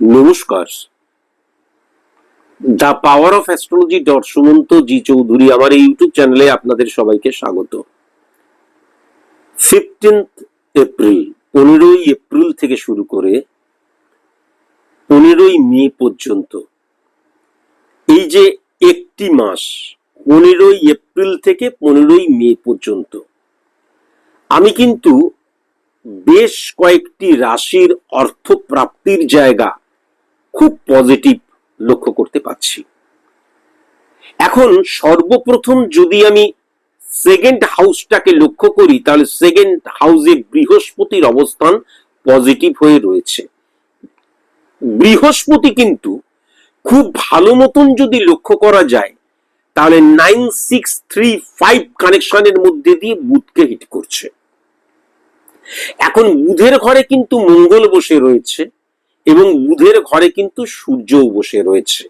নমস্কার। The power of astrology dot Sumanta G Chowdhury আমার এই ইউটিউব চ্যানেলে আপনাদের সবাইকে স্বাগত। ফিফটিন্থ এপ্রিল পনেরোই এপ্রিল থেকে শুরু করে পনেরোই মে পর্যন্ত, এই যে একটি মাস, পনেরোই এপ্রিল থেকে পনেরোই মে পর্যন্ত, আমি কিন্তু বেশ কয়েকটি রাশির অর্থপ্রাপ্তির জায়গা খুব পজিটিভ লক্ষ্য করতে পাচ্ছি এখন সর্বপ্রথম যদি আমি সেকেন্ড হাউসটাকে লক্ষ্য করি, তাহলে সেকেন্ড হাউসে বৃহস্পতির অবস্থান পজিটিভ হয়ে রয়েছে। বৃহস্পতি কিন্তু খুব ভালো মতন যদি লক্ষ্য করা যায়, তাহলে নাইন সিক্স থ্রি ফাইভ কানেকশনের মধ্যে দিয়ে বুধকে হিট করছে। এখন বুধের ঘরে কিন্তু মঙ্গল বসে রয়েছে। এবং বুধের ঘরে কিন্তু সূর্যও বসে রয়েছে।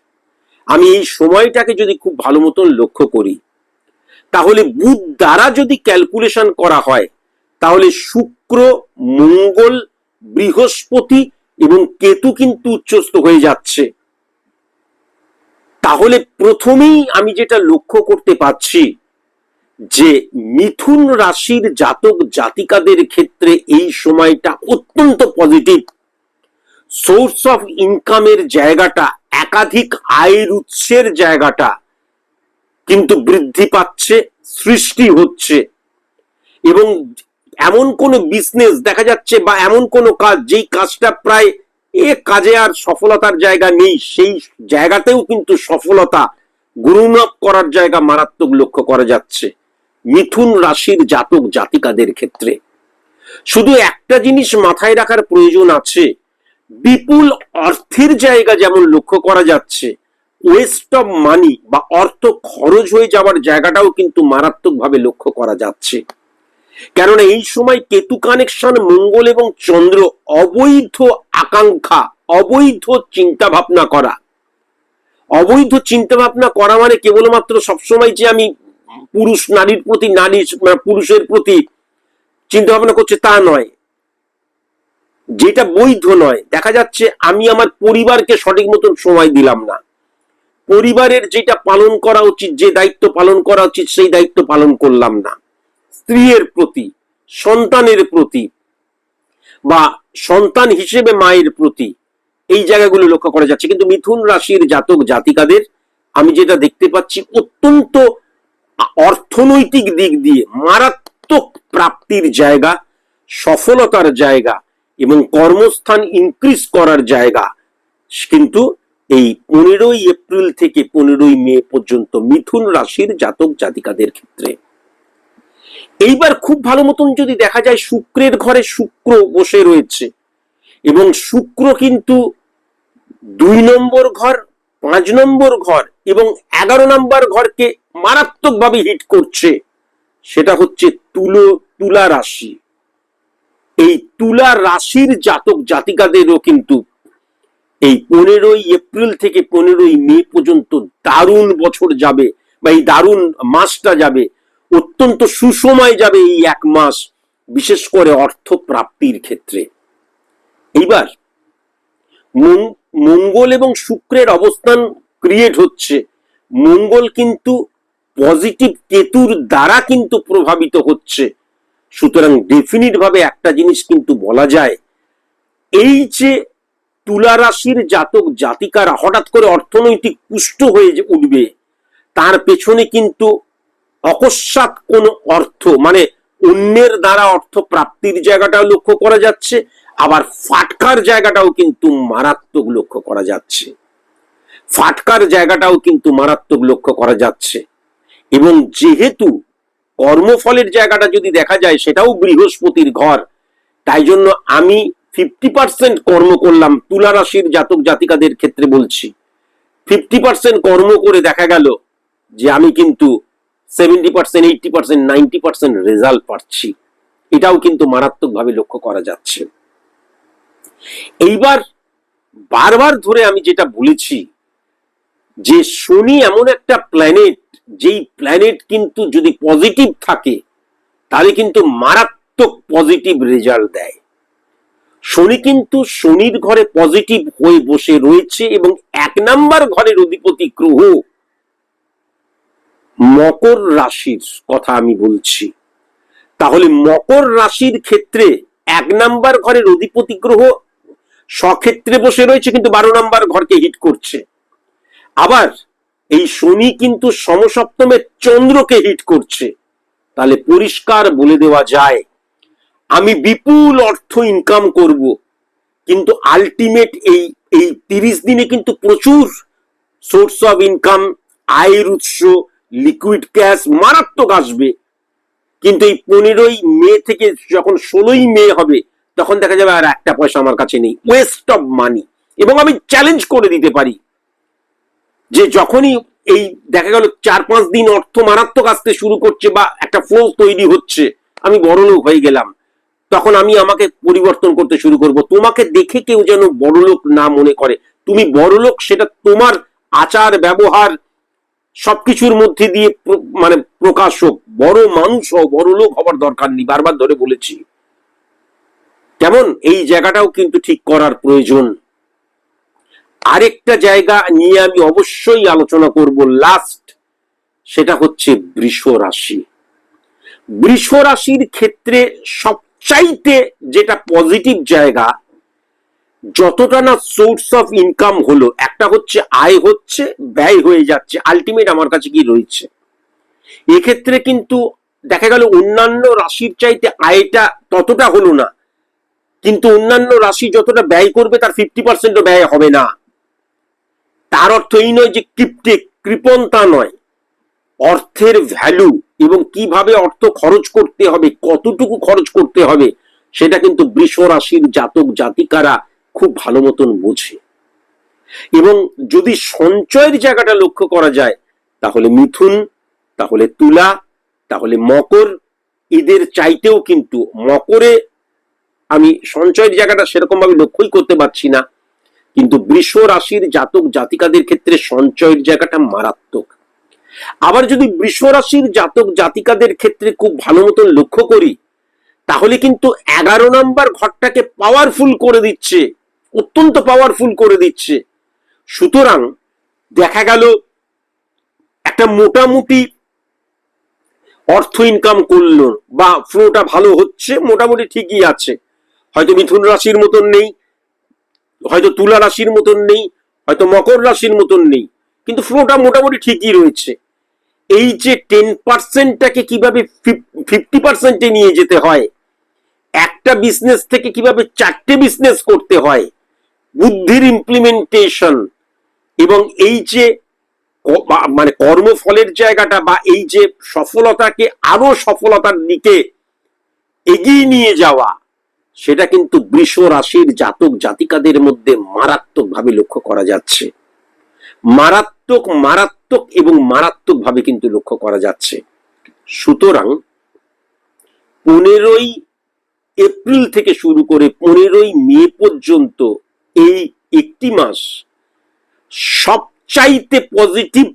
আমি এই সময়টাকে যদি খুব ভালো মতন লক্ষ্য করি, তাহলে বুধ দ্বারা যদি ক্যালকুলেশন করা হয়, তাহলে শুক্র, মঙ্গল, বৃহস্পতি এবং কেতু কিন্তু উচ্চস্ত হয়ে যাচ্ছে। তাহলে প্রথমেই আমি যেটা লক্ষ্য করতে পাচ্ছি যে মিথুন রাশির জাতক জাতিকাদের ক্ষেত্রে এই সময়টা অত্যন্ত পজিটিভ সোর্স অফ ইনকামের জায়গাটা, একাধিক আয়ের উৎসের জায়গাটা কিন্তু বৃদ্ধি পাচ্ছে, সৃষ্টি হচ্ছে। এবং এমন কোন বিজনেস দেখা যাচ্ছে বা এমন কোন কাজ যেই কাজটা প্রায় এ কাজে আর সফলতার জায়গা নেই, সেই জায়গাতেও কিন্তু সফলতা গ্রুন করার জায়গা মারাত্মক লক্ষ্য করা যাচ্ছে। মিথুন রাশির জাতক জাতিকাদের ক্ষেত্রে। শুধু একটা জিনিস মাথায় রাখার প্রয়োজন আছে বিপুল অর্থের জায়গা যেমন লক্ষ্য করা যাচ্ছে ওয়েস্ট অফ মানি বা অর্থ খরচ হয়ে যাওয়ার জায়গাটাও কিন্তু মারাত্মকভাবে লক্ষ্য করা যাচ্ছে। কেননা এই সময় কেতু কানেকশন মঙ্গল এবং চন্দ্র অবৈধ আকাঙ্ক্ষা, অবৈধ চিন্তা ভাবনা করা। অবৈধ চিন্তা ভাবনা করা মানে কেবলমাত্র সবসময় যে আমি পুরুষ নারীর প্রতি, নারী মানে পুরুষের প্রতি চিন্তা ভাবনা করছে তা নয়। যেটা বৈধ নয়। দেখা যাচ্ছে আমি আমার পরিবারকে সঠিক মতন সময় দিলাম না। পরিবারের যেটা পালন করা উচিত, যে দায়িত্ব পালন করা উচিত, সেই দায়িত্ব পালন করলাম না। স্ত্রীর প্রতি, সন্তানের প্রতি, বা সন্তান হিসেবে মায়ের প্রতি এই জায়গাগুলো লক্ষ্য করা যাচ্ছে। কিন্তু মিথুন রাশির জাতক, জাতিকাদের আমি যেটা দেখতে পাচ্ছি, অত্যন্ত অর্থনৈতিক দিক দিয়ে মারাত্মক প্রাপ্তির জায়গা, সফলতার জায়গা এবং কর্মস্থান ইনক্রিজ করার জায়গা। কিন্তু এই পনেরোই এপ্রিল থেকে পনেরোই মে পর্যন্ত মিথুন রাশির জাতক জাতিকাদের ক্ষেত্রে। এইবার খুব ভালো মতন যদি দেখা যায় শুক্রের ঘরে শুক্র বসে রয়েছে এবং শুক্র কিন্তু দুই নম্বর ঘর, পাঁচ নম্বর ঘর এবং এগারো নম্বর ঘরকে মারাত্মকভাবে হিট করছে। সেটা হচ্ছে তুলো, তুলা রাশি। এই তুলা রাশির জাতক জাতিকাদেরও কিন্তু এই পনেরোই এপ্রিল থেকে পনেরোই মে পর্যন্ত দারুণ বছর যাবে বা এই দারুণ মাসটা যাবে। অত্যন্ত সুসময় যাবে এই এক মাস, বিশেষ করে অর্থ প্রাপ্তির ক্ষেত্রে। এইবার মঙ্গল এবং শুক্রের অবস্থান ক্রিয়েট হচ্ছে। মঙ্গল কিন্তু পজিটিভ কেতুর দ্বারা কিন্তু প্রভাবিত হচ্ছে। সুতরাং ডেফিনিট ভাবে একটা জিনিস কিন্তু বলা যায়, এই যে তুলা রাশির জাতক জাতিকারা হঠাৎ করে অর্থনৈতিক পুষ্ট হয়ে উঠবে, তার পেছনে কিন্তু অকস্মাৎ কোন অর্থ মানে অন্যের দ্বারা অর্থ প্রাপ্তির জায়গাটাও লক্ষ্য করা যাচ্ছে, আবার ফাটকার জায়গাটাও কিন্তু মারাত্মক লক্ষ্য করা যাচ্ছে। ফাটকার জায়গাটাও কিন্তু মারাত্মক লক্ষ্য করা যাচ্ছে। এবং যেহেতু কর্মফলের জায়গাটা যদি দেখা যায়, সেটাও বৃহস্পতির ঘর। তাই জন্য আমি ফিফটি পার্সেন্ট কর্ম করলাম তুলা রাশির জাতক জাতিকাদের ক্ষেত্রে বলছি। ফিফটি পার্সেন্ট কর্ম করে দেখা গেল যে আমি কিন্তু seventy percent eighty percent ninety percent result পাচ্ছি। এটাও কিন্তু মারাত্মকভাবে লক্ষ্য করা যাচ্ছে। এইবার বারবার ধরে আমি যেটা বলেছি যে শনি এমন একটা প্ল্যানেট যেই প্ল্যানেট কিন্তু যদি পজিটিভ থাকে, তাহলে কিন্তু মারাত্মক পজিটিভ রেজাল্ট দেয়। শনি কিন্তু শনির ঘরে পজিটিভ হয়ে বসে রয়েছে এবং এক নাম্বার ঘরের অধিপতি গ্রহ মকর রাশির কথা আমি বলছি। তাহলে মকর রাশির ক্ষেত্রে এক নাম্বার ঘরের অধিপতি গ্রহ স্বক্ষেত্রে বসে রয়েছে, কিন্তু বারো নাম্বার ঘরকে হিট করছে। আবার এই শনি কিন্তু সমসপ্তমের চন্দ্রকে হিট করছে। তাহলে পরিষ্কার বলে দেওয়া যায়, আমি বিপুল অর্থ ইনকাম করব, কিন্তু আলটিমেট এই এই তিরিশ দিনে কিন্তু প্রচুর সোর্স অফ ইনকাম আয়ের উৎস লিকুইড ক্যাশ মারাত্মক আসবে। কিন্তু এই পনেরোই মে থেকে যখন ষোলোই মে হবে, তখন দেখা যাবে আর একটা পয়সা আমার কাছে নেই। ওয়েস্ট অফ মানি এবং আমি চ্যালেঞ্জ করে দিতে পারি। যে যখনই এই দেখা গেল চার পাঁচ দিন অর্থ মারাত্মক আসতে শুরু করছে বা একটা ফ্লো তৈরি হচ্ছে, আমি বড়লোক হয়ে গেলাম। তখন আমি আমাকে পরিবর্তন করতে শুরু করব। তোমাকে দেখে কেউ যেন বড়লোক না মনে করে। তুমি বড়লোক সেটা তোমার আচার, ব্যবহার, সবকিছুর মধ্যে দিয়ে মানে প্রকাশ হোক। বড় মানুষ হও, বড় লোক হবার দরকার নেই, বারবার ধরে বলেছি। কেমন? এই জায়গাটাও কিন্তু ঠিক করার প্রয়োজন। আরেকটা জায়গা নিয়ে আমি অবশ্যই আলোচনা করব লাস্ট সেটা হচ্ছে বৃষ রাশি। বৃষ রাশির ক্ষেত্রে সবচাইতে যেটা পজিটিভ জায়গা, যতটা না সোর্স অফ ইনকাম হলো, একটা হচ্ছে আয় হচ্ছে, ব্যয় হয়ে যাচ্ছে আলটিমেট আমার কাছে কি রয়েছে। এক্ষেত্রে কিন্তু দেখা গেল অন্যান্য রাশির চাইতে আয়টা ততটা হলো না, কিন্তু অন্যান্য রাশি যতটা ব্যয় করবে তার ফিফটি পার্সেন্টও ব্যয় হবে না। তার অর্থ এই নয় যে কিপ্টে কৃপণ তা নয়। অর্থের ভ্যালু এবং কীভাবে অর্থ খরচ করতে হবে, কতটুকু খরচ করতে হবে, সেটা কিন্তু বৃষ রাশির জাতক জাতিকারা খুব ভালো মতন বোঝে। এবং যদি সঞ্চয়ের জায়গাটা লক্ষ্য করা যায়, তাহলে মিথুন, তাহলে তুলা, তাহলে মকর, এদের চাইতেও কিন্তু মকরে আমি সঞ্চয়ের জায়গাটা সেরকম ভাবে লক্ষ্যই করতে পারছি না। কিন্তু বৃষ রাশির জাতক জাতিকাদের ক্ষেত্রে সঞ্চয়ের জায়গাটা মারাত্মক। আবার যদি বৃষ রাশির জাতক জাতিকাদের ক্ষেত্রে খুব ভালো মতন লক্ষ্য করি, তাহলে কিন্তু এগারো নাম্বার ঘরটাকে পাওয়ারফুল করে দিচ্ছে, অত্যন্ত পাওয়ারফুল করে দিচ্ছে। সুতরাং দেখা গেল একটা মোটামুটি অর্থ ইনকাম করল বা ফ্লোটা ভালো হচ্ছে, মোটামুটি ঠিকই আছে। হয়তো মিথুন রাশির মতন নেই হয়তো তুলা রাশির মতন নেই, হয়তো মকর রাশির মতন নেই, কিন্তু ফ্লোটা মোটামুটি ঠিকই রয়েছে। এই যে টেন পার্সেন্টটাকে কীভাবে ফিফটি পার্সেন্টে নিয়ে যেতে হয়, একটা বিজনেস থেকে কীভাবে চারটে বিজনেস করতে হয়, বুদ্ধির ইমপ্লিমেন্টেশন এবং এই যে মানে কর্মফলের জায়গাটা বা এই যে সফলতাকে আরও সফলতার দিকে এগিয়ে নিয়ে যাওয়া সেটা কিন্তু বৃষ রাশির জাতক জাতিকাদের মধ্যে মারাত্মক ভাবে লক্ষ্য করা যাচ্ছে। মারাত্মক মারাত্মক এবং মারাত্মক ভাবে কিন্তু লক্ষ্য করা যাচ্ছে। সুতরাং পনেরোই এপ্রিল থেকে শুরু করে পনেরোই মে পর্যন্ত এই একটি মাস সবচাইতে পজিটিভ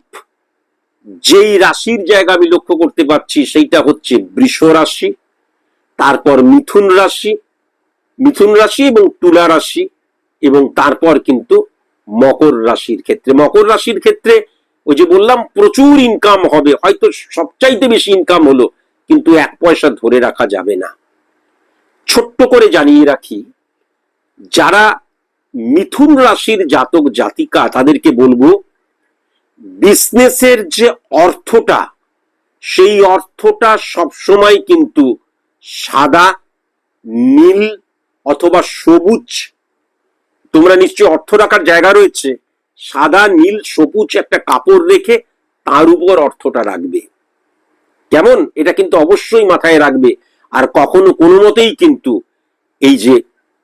যেই রাশির জায়গা আমি লক্ষ্য করতে পারছি, সেইটা হচ্ছে বৃষ রাশি, তারপর মিথুন রাশি মিথুন রাশি এবং তুলা রাশি এবং তারপর কিন্তু মকর রাশির ক্ষেত্রে। মকর রাশির ক্ষেত্রে ওই যে বললাম, প্রচুর ইনকাম হবে। হয়তো সবচাইতে বেশি ইনকাম হলো, কিন্তু এক পয়সা ধরে রাখা যাবে না। ছোট্ট করে জানিয়ে রাখি, যারা মিথুন রাশির জাতক জাতিকা, তাদেরকে বলব বিজনেসের যে অর্থটা, সেই অর্থটা সবসময় কিন্তু সাদা, নীল অথবা সবুজ, তোমরা নিশ্চয়ই অর্থ রাখার জায়গা রয়েছে, সাদা, নীল, সবুজ একটা কাপড় রেখে তার উপর অর্থটা রাখবে। কেমন? এটা কিন্তু অবশ্যই মাথায় রাখবে। আর কখনো কোনো মতেই কিন্তু এই যে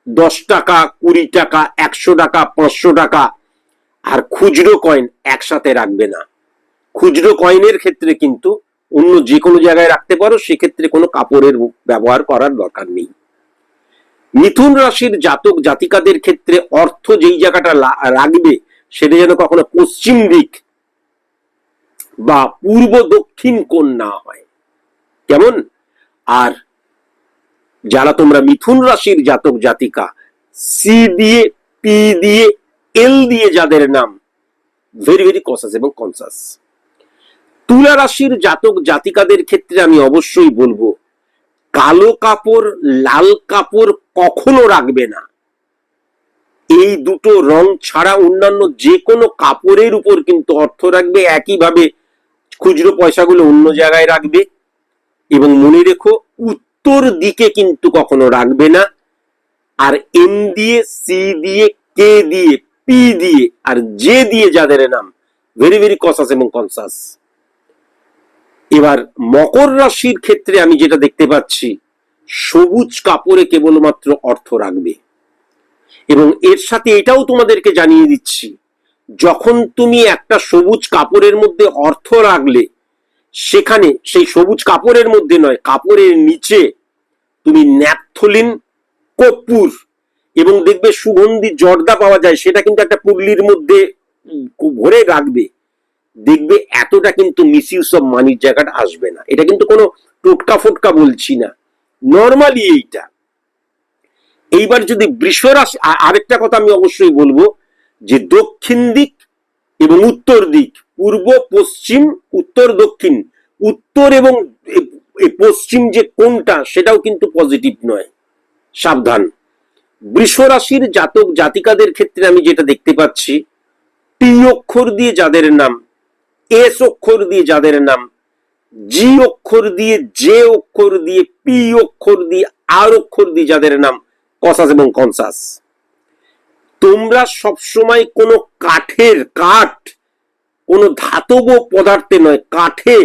দশ টাকা, কুড়ি টাকা, একশো টাকা, পাঁচশো টাকা আর খুচরো কয়েন একসাথে রাখবে না। খুচরো কয়েনের ক্ষেত্রে কিন্তু অন্য যে কোনো জায়গায় রাখতে পারো, সেক্ষেত্রে কোনো কাপড়ের ব্যবহার করার দরকার নেই। মিথুন রাশির জাতক জাতিকাদের ক্ষেত্রে অর্থ যেই জায়গাটা রাখবে, সেটা যেন কখনো পশ্চিম দিক বা পূর্ব দক্ষিণ কোণ না হয়। কেমন? আর যারা তোমরা মিথুন রাশির জাতক জাতিকা সি দিয়ে পি দিয়ে এল দিয়ে যাদের নাম ভেরি ভেরি কসাস এবং কনসাস তুলা রাশির জাতক জাতিকাদের ক্ষেত্রে আমি অবশ্যই বলব কালো কাপড়, লাল কাপড় কখনো রাখবে না। এই দুটো রং ছাড়া অন্যান্য যে কোনো কাপড়ের উপর কিন্তু অর্থ রাখবে, একইভাবে খুচরো পয়সাগুলো অন্য জায়গায় রাখবে। এবং মনে রেখো, উত্তর দিকে কিন্তু কখনো রাখবে না। আর এম দিয়ে, সি দিয়ে, কে দিয়ে, পি দিয়ে, আর জে দিয়ে যাদের নাম ভেরি ভেরি কসাস এবং কনসাস এবার মকর রাশির ক্ষেত্রে আমি যেটা দেখতে পাচ্ছি, সবুজ কাপড়ে কেবলমাত্র অর্থ রাখবে। এবং এর সাথে এটাও তোমাদেরকে জানিয়ে দিচ্ছি, যখন তুমি একটা সবুজ কাপড়ের মধ্যে অর্থ রাখলে, সেখানে সেই সবুজ কাপড়ের মধ্যে নয়, কাপড়ের নিচে তুমি ন্যাপথলিন, কর্পূর এবং দেখবে সুগন্ধি, জর্দা পাওয়া যায়, সেটা কিন্তু একটা পুল্লির মধ্যে ভরে রাখবে। দেখবে এতটা কিন্তু মিসইউজ অফ মানির জায়গাটা আসবে না। এটা কিন্তু কোনো টোটকা ফোটকা বলছি না। নর্মালি এইটা। এইবার যদি বৃষরাশি আরেকটা কথা আমি অবশ্যই বলব, যে দক্ষিণ দিক এবং উত্তর দিক, পূর্ব, পশ্চিম, উত্তর, দক্ষিণ, উত্তর এবং পশ্চিম যে কোনটা সেটাও কিন্তু পজিটিভ নয়। সাবধান। বৃষ রাশির জাতক জাতিকাদের ক্ষেত্রে আমি যেটা দেখতে পাচ্ছি টি অক্ষর দিয়ে যাদের নাম এস অক্ষর দিয়ে যাদের নাম, জি অক্ষর দিয়ে, জে অক্ষর দিয়ে, পি অক্ষর দিয়ে, আর অক্ষর দিয়ে যাদের নাম, কসাস এবং কনসাস। তোমরা সবসময় কোনো কাঠের কাঠ, কোনো ধাতব পদার্থে নয়, কাঠে,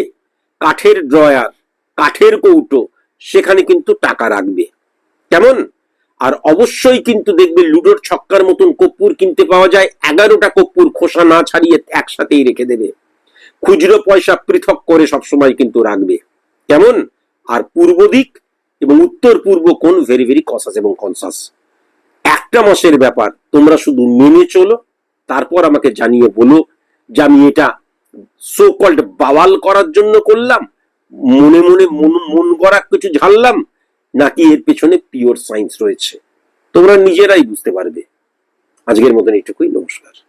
কাঠের ড্রয়ার, কাঠের কৌটো, সেখানে কিন্তু টাকা রাখবে। কেমন? আর অবশ্যই কিন্তু দেখবে লুডোর ছক্কার মতন কর্পূর কিনতে পাওয়া যায়, এগারোটা কপ্পুর খোসা না ছাড়িয়ে একসাথেই রেখে দেবে। খুচরো পয়সা পৃথক করে সবসময় কিন্তু রাখবে। কেমন? আর পূর্ব দিক এবং উত্তর পূর্ব কোন ভেরি ভেরি কসাস এবং কনসাস একটা মাসের ব্যাপার, তোমরা শুধু মেনে চলো, তারপর আমাকে জানিয়ে বলো যে আমি এটা সো কল্ড বাওয়াল করার জন্য করলাম, মনে মনে মন মন গড়া কিছু ঝাললাম নাকি এর পেছনে পিওর সায়েন্স রয়েছে? তোমরা নিজেরাই বুঝতে পারবে। আজকের মতন এইটুকুই, নমস্কার।